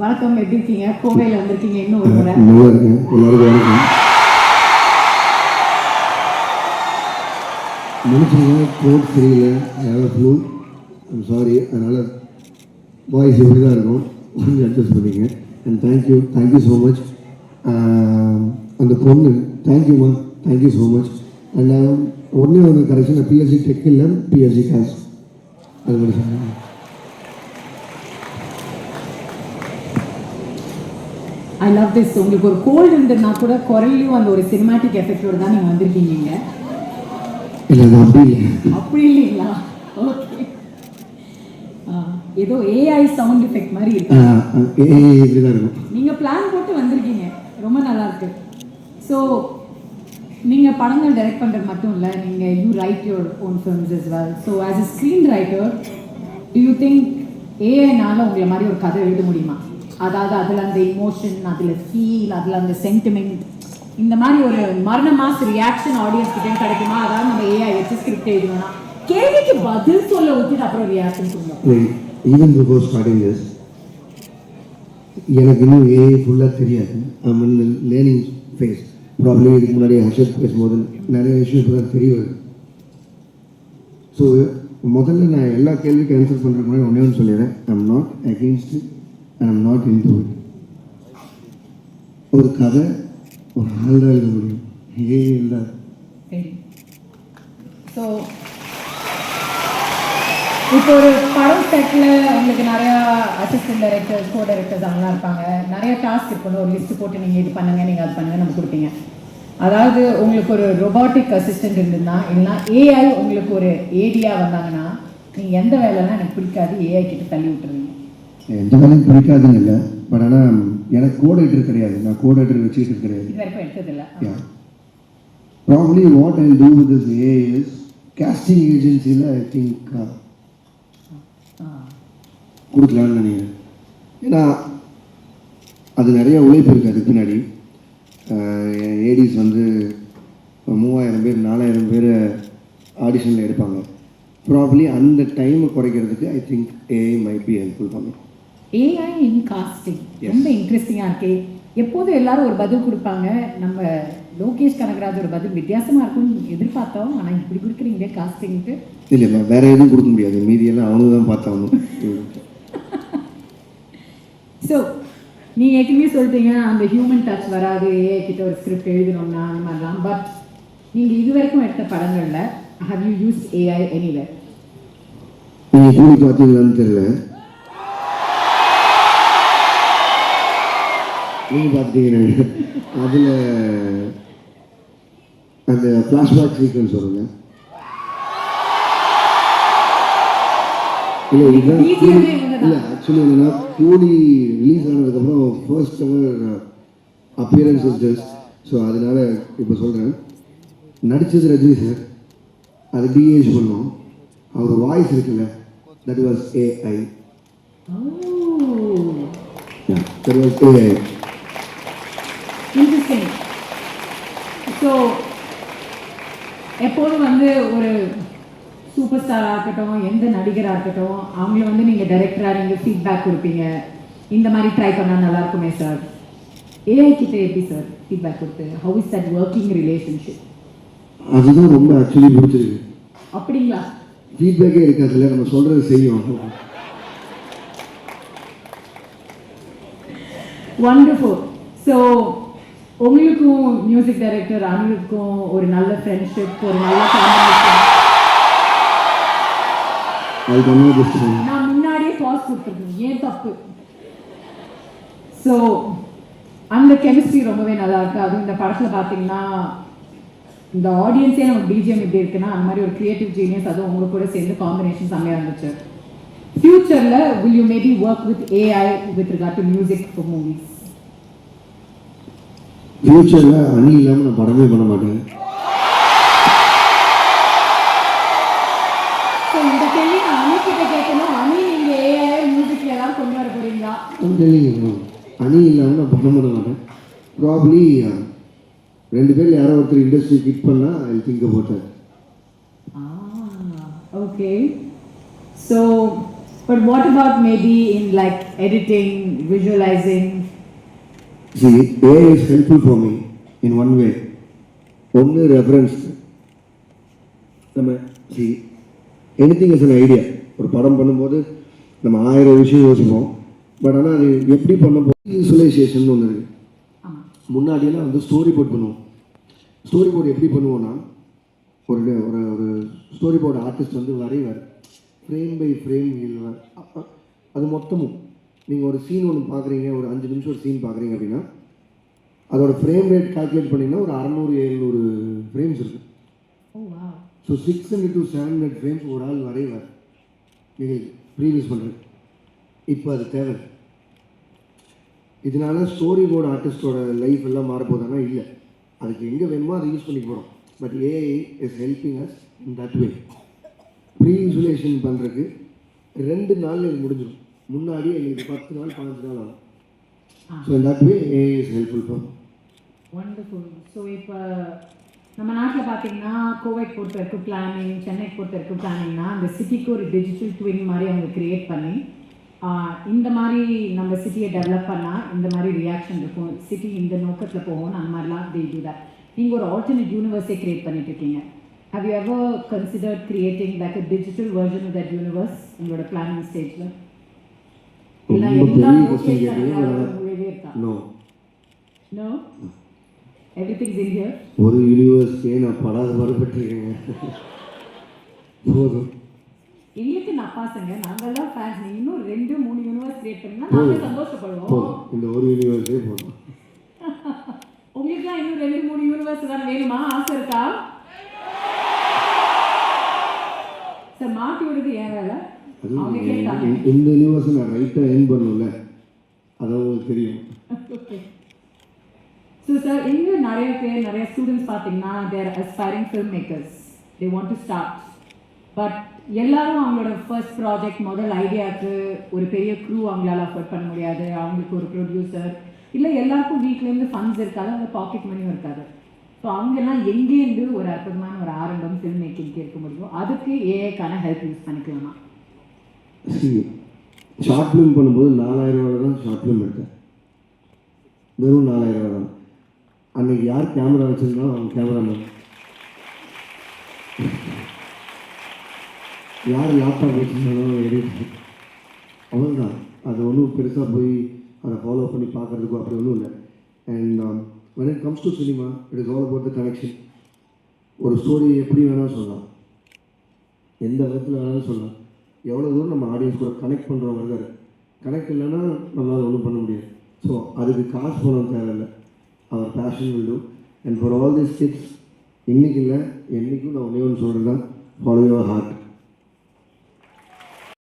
வணக்கம் எப்படி இருக்கீங்க? கோவையில் வந்திருக்கீங்க இன்னும் ஒரு முறை. நல்லா இருக்கேன் எல்லாருக்கும் வணக்கம். மனுஷங்க த்ரோட் தெரியல. அதனால் ஃப்ளூ ஐம் சாரி அதனால் வாய்ஸ் இப்படி தான் இருக்கும். கொஞ்சம் அட்ஜஸ்ட் பண்ணிங்க. And thank you thank you so much அந்த பொண்ணு தேங்க்யூம்மா thank you so much and உடனே ஒரு கரெக்ஷன் பிஎஸ்சி டெக் இல்லை பிஎஸ்சி காஸ் அது மட்டும் சொன்னேன் ஐ லவ் திஸ் உங்களுக்கு ஒரு கோல்டு இருந்ததுன்னா கூட குரல்லையும் அந்த ஒரு சினிமாட்டிக் எஃபெக்டோட தான் நீங்கள் வந்திருக்கீங்க அப்படி இல்லை. அப்படி இல்லைங்களா? ஓகே ஏதோ ஏஐ சவுண்ட் எஃபெக்ட் மாதிரி இருக்கு. நீங்கள் பிளான் போட்டு வந்திருக்கீங்க. ரொம்ப நல்லா இருக்கு. ஸோ நீங்கள் படங்கள் டைரக்ட் பண்ணுறது மட்டும் இல்லை நீங்கள் you write your own films as well. So as a screenwriter do you think ஏஐனால உங்களை மாதிரி ஒரு கதை எழுத முடியுமா? அதாவது அதில் அந்த இமோஷன் அதில் ஃபீல் அதில் அந்த சென்டிமெண்ட் இந்த மாதிரி ஒரு மரண மாஸ் ரியாக்ஷன் ஆடியன்ஸ் கிட்டே கிடைக்குமா? அதாவது நம்ம ஏஐ வச்சு ஸ்கிரிப்ட் எழுதணும்னா கேள்விக்கு பதில் சொல்ல விட்டுட்டு அப்புறம் ரியாக்ஷன் சொல்லுவோம். ஈவன் பிஃபோர் ஸ்டார்டிங் திஸ் எனக்கு இன்னும் ஏஐ ஃபுல்லாக தெரியாது. ஐம் லேர்னிங் ஃபேஸ் ப்ராப்ளம் இதுக்கு முன்னாடி ஹர்ஷத் பேசும்போது நிறைய விஷயம் இப்போ தான் தெரிய வருது ஸோ முதல்ல நான் எல்லா கேள்விக்கும் ஆன்சர் பண்ணுறதுக்கு முன்னாடி ஒன்றே ஒன்று சொல்லிடுறேன். I'm not against and I'm not into ஒரு கதை ஒரு ஆள் தான் எழுத முடியும். ஏ இல்லை. ஸோ இப்போ ஒரு படம் செட்டில் உங்களுக்கு நிறையா அசிஸ்டன்ட் டைரக்டர்ஸ் கோ டைரக்டர்ஸ் அவங்களாம் இருப்பாங்க. நிறைய டாஸ்க் இருக்கணும் ஒரு லிஸ்ட் போட்டு நீங்கள் இது பண்ணுங்க நீங்கள் அது பண்ணுங்க நம்ம கொடுப்பீங்க. அதாவது உங்களுக்கு ஒரு ரொபாட்டிக் அசிஸ்டன்ட் இருந்ததுன்னா இல்லைன்னா ஏஐ உங்களுக்கு ஒரு ஏடியா வந்தாங்கன்னா நீங்கள் எந்த வேலைலாம் எனக்கு பிடிக்காது ஏஐ கிட்ட தள்ளி விட்டுருவீங்க. எந்த வேலையும் பிடிக்காதுன்னு இல்லை. பட் ஆனால் எனக்கு கோடேட்டர் கிடையாது. நான் கோடேட்டர் வச்சுக்கிட்டு கிடையாது what I'll do with this AI is casting agency I think uh, கொடுக்கலான்னு நினைக்கிறேன். ஏன்னா அது நிறைய உழைப்பு இருக்குது அதுக்கு பின்னாடி. ஏடிஸ் வந்து மூவாயிரம் பேர் நாலாயிரம் பேர் ஆடிஷனில் எடுப்பாங்க. ப்ராப்ளி அந்த டைமை குறைக்கிறதுக்கு I think AI might be helpful பண்ணும் ஏஐ இன் காஸ்டிங் ரொம்ப இன்ட்ரெஸ்டிங்காக இருக்கே. எப்போதும் எல்லாரும் ஒரு பதில் கொடுப்பாங்க? நம்ம லோகேஷ் கனகராஜ் ஒரு பதில் வித்தியாசமா இருக்கும்னு எதிர்பார்த்தோம். ஆனால் இப்படி கொடுக்குறீங்களே காஸ்டிங்க்கு இல்லை இல்லை வேறு எதுவும் கொடுக்க முடியாது. மீதியெல்லாம் அவனுக்கு தான் பார்த்தாகணும். ஸோ நீ ஏற்கனவே சொல்லிட்டீங்க அந்த ஹியூமன் டச் வராது. ஏஐ கிட்ட ஒரு ஸ்கிரிப்ட் எழுதணும்னா அந்த மாதிரிலாம். பட் நீங்கள் இது வரைக்கும் எடுத்த படங்களில் how you use AI anywhere நீங்கள் கூலி பார்த்தீங்களான்னு தெரியல. நீங்கள் பார்த்துட்டீங்க அதில் அந்த ஃப்ளாஷ்பேக் சீக்வன்ஸ் வருங்க. இல்லை இதுதான். இல்லை ஆக்சுவலி என்னன்னா கூலி ரிலீஸ் ஆனதுக்கப்புறம் first ever appearance is just so அதனால இப்போ சொல்கிறேன் நடித்தது ரஜினி சார் அது டிஏஜ் பண்ணோம் அவர் வாய்ஸ் இருக்குல்ல that was AI that was AI so எப்போதும் வந்து ஒரு சூப்பர் ஸ்டாராக இருக்கட்டும் எந்த நடிகராக இருக்கட்டும் அவங்கள வந்து நீங்கள் டைரக்டராக நீங்கள் ஃபீட்பேக் கொடுப்பீங்க. இந்த மாதிரி ட்ரை பண்ணால் நல்லா இருக்குமே சார் ஏஐ கிட்ட எப்படி சார் ஃபீட்பேக் கொடுத்து? How is that working relationship அதுதான் ரொம்ப ஆக்சுவலி பிடிச்சிருக்கு அப்படிங்களா? ஃபீட்பேக்கே இருக்காதுல்ல நம்ம சொல்கிறது செய்யும் வண்டர்ஃபுல் ஸோ உங்களுக்கும் மியூசிக் டைரக்டர் அனிருக்கும் ஒரு நல்ல ஃப்ரெண்ட்ஷிப் ஒரு நல்ல நான் முன்னாடியே பாஸ் கொடுத்துருக்கேன். ஏன் தப்பு? ஸோ அந்த கெமிஸ்ட்ரி ரொம்பவே நல்லா இருக்கு. அதுவும் இந்த படத்தில் பார்த்தீங்கன்னா இந்த ஆடியன்ஸே நமக்கு பிஜிஎம் எப்படி இருக்குன்னா அந்த மாதிரி ஒரு கிரியேட்டிவ் ஜீனியஸ் அதுவும் உங்க கூட சேர்ந்து காம்பினேஷன் செம்மையாக இருந்துச்சு. ஃபியூச்சரில் will you maybe work with AI with regard to music for movies ஃப்யூச்சரில் அணி இல்லாமல் நான் படமே பண்ண மாட்டேன். ஸோ அணி இல்லாமல் நான் பண்ண பண்ண மாட்டேன். ப்ராப்ளி ரெண்டு பேர் யாரோ ஒருத்தர் இண்டஸ்ட்ரி கிட் பண்ணால் I think about okay. So, But what about maybe in like editing, visualizing? See, AI is helpful for me in one way. ஒன்று ரெஃபரன்ஸ் நம்ம see anything is an idea ஒரு படம் பண்ணும்போது நம்ம ஆயிரம் விஷயம் யோசிப்போம். பட் ஆனால் அது எப்படி பண்ணும்போது விசுவலைசேஷன் ஒன்று இருக்குது. முன்னாடியெல்லாம் வந்து ஸ்டோரி போர்ட் பண்ணுவோம். ஸ்டோரி போர்டு எப்படி பண்ணுவோம்னா ஒரு ஒரு ஒரு ஸ்டோரி போர்டு ஆர்டிஸ்ட் வந்து வரைவார். ஃப்ரேம் பை ஃப்ரேம் அது மொத்தமும். நீங்கள் ஒரு சீன் ஒன்று பார்க்குறீங்க ஒரு அஞ்சு நிமிஷம் ஒரு சீன் பார்க்குறீங்க அப்படின்னா அதோட ஃப்ரேம் ரேட் கால்குலேட் பண்ணிங்கன்னா ஒரு அறநூறு எழுநூறு ஃப்ரேம்ஸ் இருக்குது. So six hundred to seven hundred frames ஒரு ஆள் வரைவார் நீங்கள் ப்ரீவியூஸ் பண்ணுறது இப்போ அது தேவை. இதனால ஸ்டோரி போர்டு ஆர்டிஸ்டோட லைஃப் எல்லாம் மாறப்போதானா இல்லை. அதுக்கு எங்கே வேணுமோ அதை யூஸ் பண்ணி போகிறோம் but AI is helping as in that way pre insulation பண்ணுறதுக்கு ரெண்டு நாள் இது முடிஞ்சிடும் முன்னாடி எங்களுக்கு பத்து நாள் பதினஞ்சு நாள் ஆகும். So that way AI is helpful for wonderful so இப்போ நம்ம நாட்டில் பார்த்தீங்கன்னா கோவைட் பொறுத்த வரைக்கும் பிளானிங் சென்னை பொறுத்த வரைக்கும் பிளானிங்னா அந்த சிட்டிக்கு ஒரு டிஜிட்டல் ட்வின் மாதிரி அவங்க கிரியேட் பண்ணி இந்த மாதிரி நம்ம சிட்டியை டெவலப் பண்ணால் இந்த மாதிரி ரியாக்ஷன் இருக்கும். சிட்டி இந்த நோக்கத்தில் போகும் அந்த மாதிரிலாம் do that. நீங்கள் ஒரு ஆல்டர்னேட் யூனிவர்ஸே கிரியேட் பண்ணிட்டு இருக்கீங்க. Have you ever considered creating like a digital version of that universe உங்களோட பிளானிங் ஸ்டேஜில் ரொம்ப பெரிய கொஸ்டின் கேட்டீங்க. ஒரு யூனிவர்ஸே நான் படாத வரப்பட்டிருக்கேங்க போதும். எங்களுக்கு நப்பாசங்க நாங்கெல்லாம் ஃபேன்ஸ் நீங்க இன்னும் ரெண்டு மூணு யூனிவர்ஸ் கிரியேட் பண்ணீங்கன்னா நாங்க சந்தோஷப்படுவோம். போதும். இந்த ஒரு யூனிவர்ஸே போதும். உங்களுக்குலாம் இன்னும் ரெண்டு மூணு யூனிவர்ஸ் தான் வேணுமா? ஆசை இருக்கா? சார் மாட்டி விடுறது ஏன் வேலை இந்த- யூனிவர்ஸை நான் ரைட்டாக ஏர்ன் பண்ணல அது உங்களுக்கு தெரியும். ஸோ சார் இங்கே நிறைய பேர் நிறைய ஸ்டூடெண்ட்ஸ் பார்த்தீங்கன்னா they're aspiring filmmakers they want to start but எல்லாரும் அவங்களோட ஃபர்ஸ்ட் ப்ராஜெக்ட் முதல் ஐடியாவுக்கு ஒரு பெரிய க்ரூ அவங்களால அஃபோர்ட் பண்ண முடியாது. அவங்களுக்கு ஒரு ப்ரொடியூசர் இல்லை எல்லாருக்கும் வீட்லேருந்து ஃபண்ட்ஸ் இருக்காது அவங்க பாக்கெட் மணியும் இருக்காது. ஸோ அங்கெல்லாம் எங்கேருந்து ஒரு அற்புதமான ஒரு ஆரம்பம் ஃபில்ம் மேக்கிங்க்கு இருக்க முடியும் அதுக்கு ஏஐக்கான ஹெல்ப் யூஸ் பண்ணிக்கலாமா? ஷார்ட் ஃபிலிம் பண்ணும்போது நாலாயிரம் ரூபா தான் ஷார்ட் ஃபிலிம் எடுத்தேன். வெறும் நாலாயிரம் ரூபா தான். அன்னைக்கு யார் கேமரா வச்சுருந்தாலும் அவங்க கேமராமேன் யார் லேப்டாப் வச்சுருந்தாலும் எடிட் அவ்வளோதான் அது ஒன்றும் பெருசாக போய் அதை ஃபாலோ பண்ணி பார்க்குறதுக்கும் அப்படி ஒன்றும் இல்லை. And when it comes to cinema it is all about the connection ஒரு ஸ்டோரி எப்படி வேணாலும் சொல்லலாம். எந்த விதத்தில் வேணாலும் சொல்லலாம். எவ்வளோ தூரம் நம்ம ஆடியன்ஸ் கூட கனெக்ட் பண்ணுறோம் இருக்காரு கனெக்ட் இல்லைன்னா நம்மளால் ஒன்றும் பண்ண முடியாது. ஸோ அதுக்கு காசு பணம் தேவையில்லை. அவர் passion will and for all this kids இன்றைக்கி இல்லை என்றைக்கும் நான் ஒன்றே ஒன்று சொல்கிறது தான் ஃபாலோ யுவர் ஹார்ட்